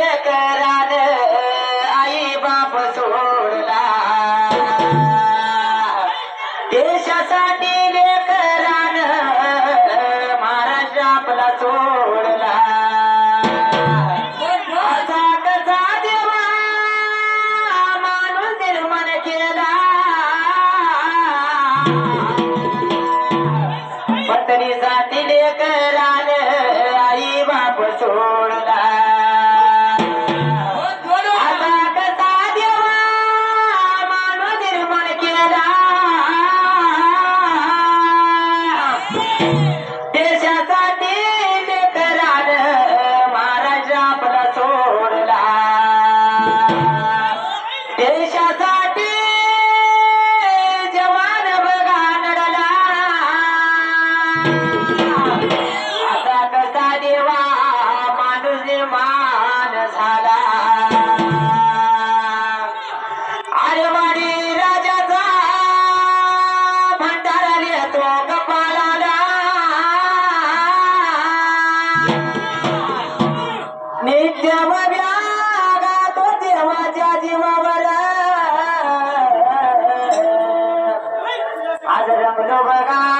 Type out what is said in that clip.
लेकरान आई बाप सोडला देशासाठी लेकरान महाराष्ट्र आपला सोडला माझा करा देवा मानून निर्माण केला लेकरान এই সাদা রাখলো